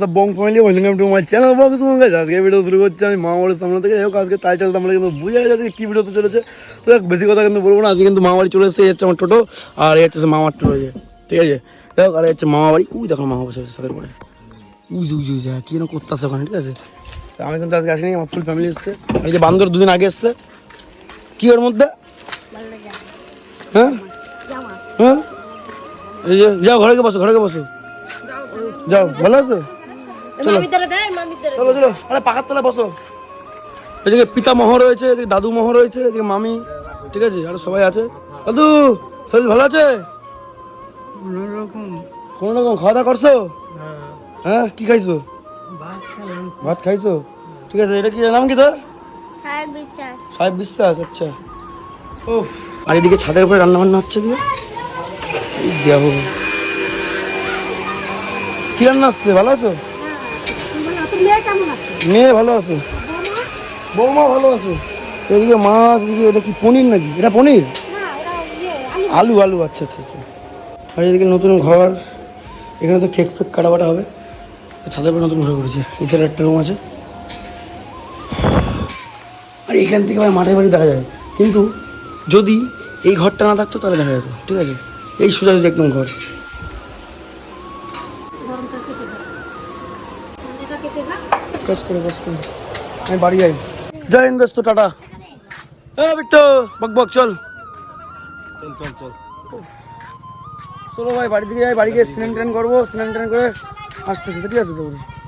What's up Bong family welcome to my channel Bong সঙ্গে আজকে video শুরু করছি আমি মামাবাড়ির সামনে থেকে। হোক, আজকে টাইটেল আমরা কিন্তু বুঝে গেছে কি ভিডিওতে চলেছে। তো বেশি কথা কিন্তু বলব না। আজকে কিন্তু মামাবাড়ি চলে এসেছে হচ্ছে আমার টোটো আর এই হচ্ছে মামার টোটো ঠিক আছে? যাই হোক, আর হচ্ছে মামাবাড়ি। উই, দেখো মামা বসে আছে সাদের পরে। উজ উজ উজ কি যেন করতেছে ওখানে, ঠিক আছে? আমি কিন্তু আজকে আসিনি, আমার ফুল ফ্যামিলি এসছে। এই যে বান্দর দুদিন আগে এসছে। কি ওর মধ্যে? হ্যাঁ? হ্যাঁ? যাও, ঘরে বসো ঘরে বসো। যাও, ভালো আছো? চলো। চলো চলো। আরে পাকার তলায় বসো। এদিকে পিতামহ রয়েছে এদিকে দাদু মহ রয়েছে এদিকে মামি। ঠিক আছে আর সবাই আছে। দাদু শরীর ভালো আছে? কোনো রকম খাওয়া দাওয়া করছ? হ্যাঁ। কি খাইছো? ভাত খাইছো? ঠিক আছে এটা কি নাম কি তোর? সাহেব বিশ্বাস। আচ্ছা। ও আর এদিকে ছাদের উপরে রান্না বান্না হচ্ছে কি? রান্না আসছে ভালো আছো? মেয়ে ভালো আছে। বৌমা ভালো আছে। এদিকে মাছ এদিকে এটা কি পনির নাকি? এটা পনির? আলু। আলু আচ্ছা আচ্ছা আচ্ছা। আর এদিকে নতুন ঘর। এখানে তো কেক ফেক কাটাবাটা হবে। ছাদের উপরে নতুন ঘর করেছে। এছাড়া একটা রুম আছে। আর এখান থেকে ভাই মাঠে বাড়ি দেখা যায়। কিন্তু যদি এই ঘরটা না থাকতো তাহলে দেখা যেত। ঠিক আছে? এই সোজা একদম ঘর। কাজ করে কাজ করে। আমি বাড়ি যাই। জয় হিন্দ দোস্ত টাটা। হ্যাঁ বিট্টু বক বক চল। চল চল চল। চলো ভাই বাড়ি থেকে যাই বাড়ি গিয়ে স্নান ট্রেন করব স্নান ট্রেন করে আসতেছে ঠিক আছে তো?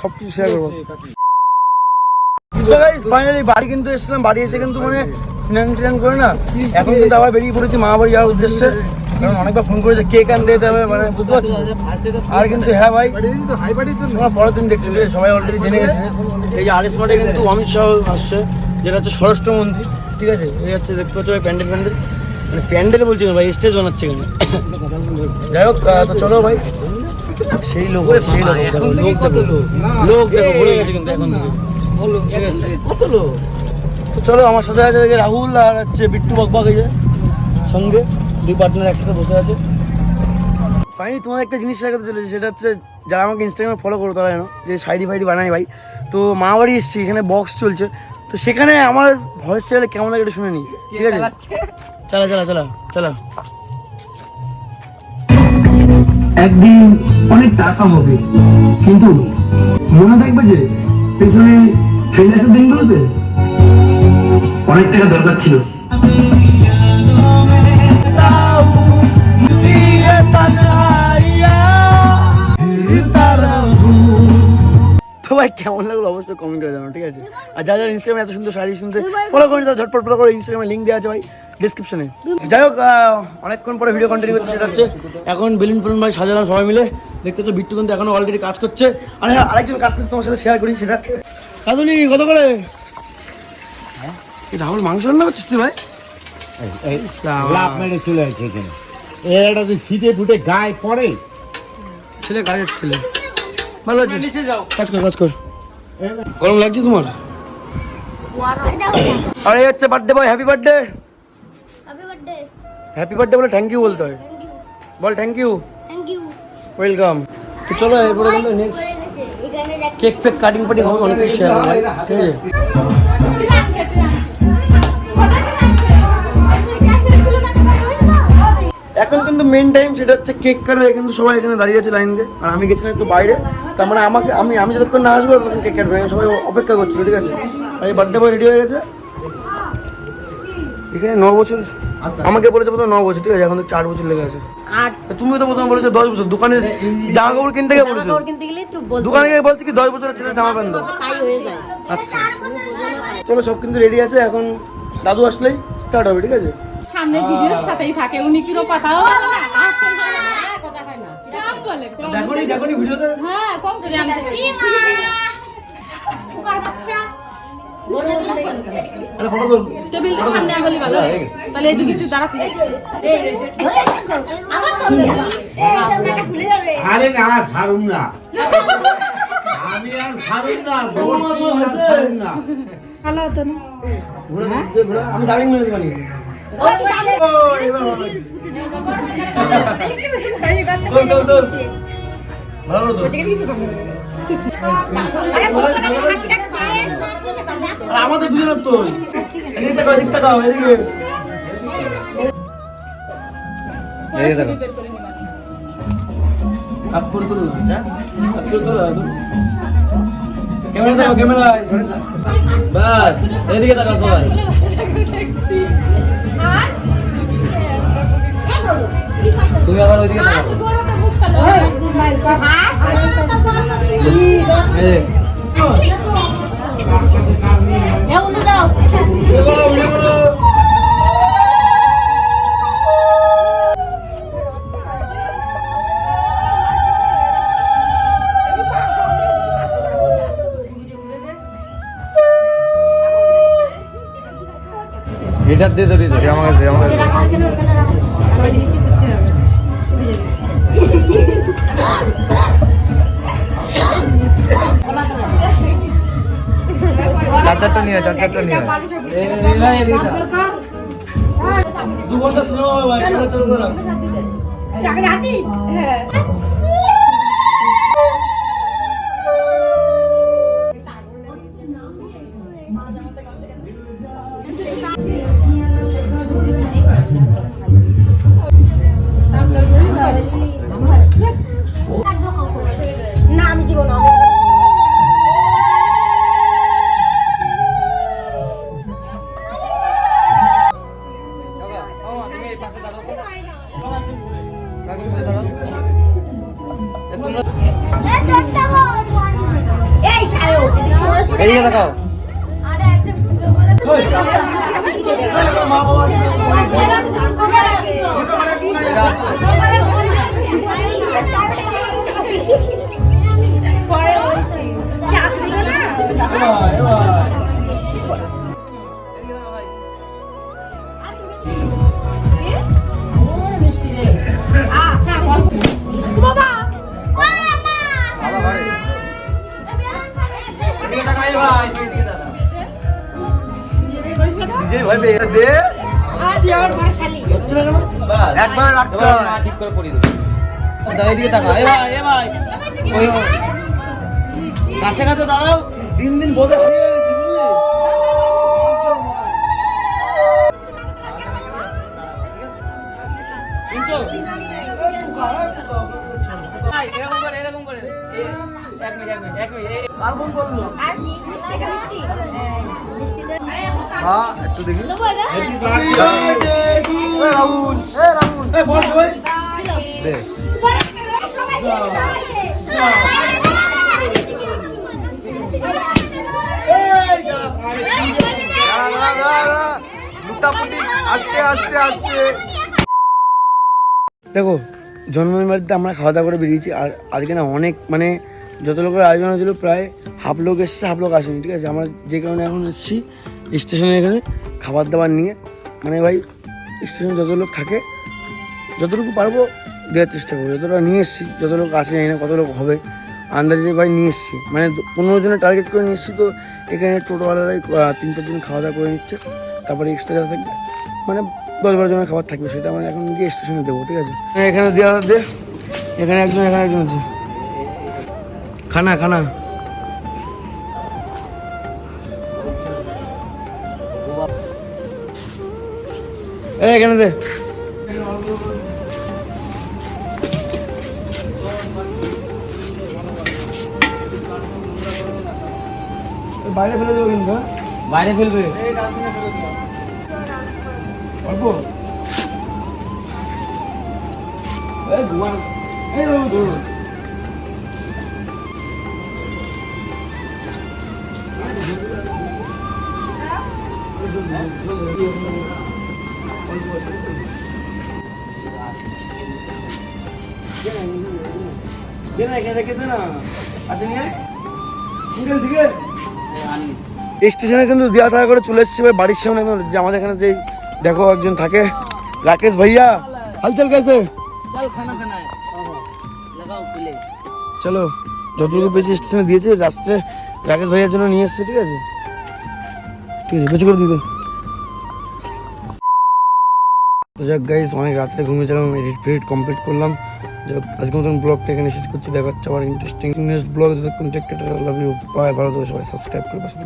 সব কিছু শেয়ার করব সো ফাইনালি বাড়ি কিন্তু এসেছিলাম বাড়ি এসে কিন্তু মানে স্নান ট্রেন করে না এখন কিন্তু আবার বেরিয়ে পড়েছি মা বাড়ি যাওয়ার উদ্দেশ্যে। কারণ অনেকবার ফোন করেছে কেক আনতে যেতে হবে মানে বুঝতে পারছি? আর কিন্তু হ্যাঁ ভাই তোমরা পরের দিন দেখছ সবাই অলরেডি জেনে গেছে। এই যে আর এস মাঠে কিন্তু অমিত শাহ আসছে যেটা হচ্ছে স্বরাষ্ট্র মন্ত্রী ঠিক আছে? এই হচ্ছে দেখতে পাচ্ছ ভাই প্যান্ডেল প্যান্ডেল। মানে প্যান্ডেল বলছি ভাই স্টেজ বানাচ্ছে এখানে। যাই হোক তো চলো ভাই। সেই লোক সেই লোক দেখো লোক দেখো লোক? দেখো ভরে গেছে কিন্তু এখন কত লোক? তো চলো আমার সাথে আছে রাহুল আর হচ্ছে বিট্টু বকবক এই সঙ্গে। দুই পার্টনার একসাথে বসে আছে। ফাইনালি তোমার একটা জিনিস শেখাতে চলেছে সেটা হচ্ছে যারা আমাকে ইনস্টাগ্রামে ফলো করো তারা জানো যে সাইডি ফাইডি বানাই ভাই। তো মা বাড়ি এসছি এখানে বক্স চলছে। তো সেখানে আমার ভয়েস চ্যানেলে কেমন লাগে একটু শুনে নি ঠিক আছে? চালা চালা চালা চালা। একদিন অনেক টাকা হবে কিন্তু মনে থাকবে যে পেছনে ফেলে দিনগুলোতে? অনেক টাকা দরকার ছিল। ভাই কেমন লাগল অবশ্যই কমেন্ট করে জানো ঠিক আছে আর যারা যারা ইনস্টাগ্রামে এত সুন্দর শাড়ি শুনতে ফলো করে তারা ঝটপট ফলো করে ইনস্টাগ্রামে লিঙ্ক দেওয়া আছে ভাই ডিসক্রিপশনে যাই হোক অনেকক্ষণ পরে ভিডিও কন্টিনিউ করছে সেটা হচ্ছে এখন বেলুন ফেলুন ভাই সাজালাম সবাই মিলে দেখতে তো বিট্টু কিন্তু এখনও অলরেডি কাজ করছে আর হ্যাঁ আরেকজন কাজ করতে তোমার সাথে শেয়ার করি সেটা কাদুলি কত করে এই রাহুল মাংস রান্না করছিস তুই ভাই লাভ মেরে চলে আসছে এখানে এটা তো ছিটে ফুটে গায়ে পড়ে ছেলে কাজের ছেলে। ভালো আছে? নিচে যাও। কাজ কর কাজ কর। গরম লাগছে তোমার? আর এই হচ্ছে birthday boy happy birthday happy birthday বলে থ্যাংক ইউ বলতে হয়। বল থ্যাংক ইউ ওয়েলকাম তো চলো এরপরে কিন্তু নেক্সট কেক ফেক কাটিং পাটিং হবে অনেক কিছু শেয়ার হবে ঠিক আছে? কিন্তু মেন টাইম সেটা হচ্ছে কেক কাটবে কিন্তু সবাই এখানে দাঁড়িয়ে আছে লাইন দিয়ে আর আমি গেছিলাম একটু বাইরে। তার মানে আমাকে আমি আমি যতক্ষণ না আসব তখন কেক কাটবে সবাই অপেক্ষা করছিল ঠিক আছে? আর এই বার্থডে বয় রেডি হয়ে গেছে। এখানে ন বছর আমাকে বলেছে প্রথমে ন বছর ঠিক আছে? এখন তো চার বছর লেগে আছে। তুমি তো প্রথমে বলেছ দশ বছর দোকানে জামা কাপড় কিনতে গিয়ে বলেছ? দোকানে গিয়ে বলছে কি দশ বছরের ছেলে জামা প্যান্ট হয়ে আচ্ছা। চলো সব কিন্তু রেডি আছে এখন দাদু আসলেই স্টার্ট হবে ঠিক আছে? সামনে ভিডিওর সাথেই থাকে। উনি কিরো না কথা কয় না। কম বলে। কম। দেখোনি দেখোনি হ্যাঁ কম করে আনতে হবে। কুকার বাচ্চা। আরে না ছাড়ুন না। আমি আর ছাড়ুন না ছাড়ুন না। আমি দামি মেরে দিবানি আমাদের দুজনের তো তাকাও এদিকে তাকাও এদিকে কাত করে তুলো তুলো ক্যামেরা দাও ক্যামেরা বাস এদিকে তাকাও সবাই তুমি আবার ওইদিকে আর তাকাও গোড়াটা মুখ কালো এই এ উনি দাও। এগো এগো এটা দে ধরি আমাকে দে আমাকে চার্জারটা নিয়ে চার্জারটা নিয়ে দু ঘণ্টা সিনেমা হবে ভাই চালু করে রাখ এদিকে আছে। পরে বলছি। চাপ দিল না একবার রাখতে হবে। ঠিক করে পরিয়ে দেবে। দাঁড়া, এদিকে তাকা। এ ভাই, এ ভাই। ওই, ওই। কাছে কাছে দাঁড়াও দিন দিন বোঝা হয়ে গেছি বুঝলি শুনছো? এরকম করে, এরকম করে। এ, এক মিনিট, এক মিনিট, এক মিনিট। এ, আর ফোন করল? আর কি মিষ্টি কা মিষ্টি মিষ্টি দে হ্যাঁ, একটু দেখি। রাহুল, এ, রাহুল। এ, বল, বল। দে। আস্তে, আস্তে, আস্তে। দেখো জন্মদিন বাড়িতে আমরা খাওয়া দাওয়া করে বেরিয়েছি আর আজকে না অনেক মানে যত লোকের আয়োজন হয়েছিল প্রায় হাফ লোক এসছে, হাফ লোক আসেনি, ঠিক আছে? আমরা যে কারণে এখন এসেছি, স্টেশনে এখানে খাবার দাবার নিয়ে। মানে ভাই, স্টেশনে যত লোক থাকে, যতটুকু পারব দেওয়ার চেষ্টা করব। যতটা নিয়ে এসেছি, যত লোক আসে না কত লোক হবে, আন্দাজে ভাই নিয়ে এসেছি। মানে পনেরো জনের টার্গেট করে নিয়ে এসেছি, তো এখানে টোটোওয়ালারাই তিন চারজন খাওয়া দাওয়া করে নিচ্ছে। তারপরে এক্সট্রা যারা থাকবে মানে দশ বারো জনের খাবার থাকবে, সেটা আমরা এখন গিয়ে স্টেশনে দেবো, ঠিক আছে? এখানে দেওয়া দে এখানে একজন এখানে একজন আছে। খানা খানা। এখানে দে। বাইরে ফেলে দেবো কিন্তু হ্যাঁ? বাইরে ফেলবে। অল্প। এই ধোঁয়া এই ধরুন স্টেশনে কিন্তু দেওয়া থাকা করে চলে এসেছি ভাই বাড়ির সামনে যে আমাদের এখানে যে দেখো একজন থাকে রাকেশ ভাইয়া। হালচাল কেসে প্লে চলো যতটুকু পেয়েছি স্টেশনে দিয়েছে রাস্তায় রাকেশ ভাইয়ের জন্য নিয়ে এসছি, ঠিক আছে? ঠিক আছে, বেশি করে দিতে। যাক গাইস অনেক রাত্রে ঘুমিয়েছিলাম এডিট ফেডিট কমপ্লিট করলাম। যাক আজকে মতন ব্লগটা এখানে শেষ করছি দেখা হচ্ছে আবার ইন্টারেস্টিং নেক্সট ব্লগ যতক্ষণ টেক লাভ ইউ বাই ভালো সবাই সাবস্ক্রাইব করে পাশে।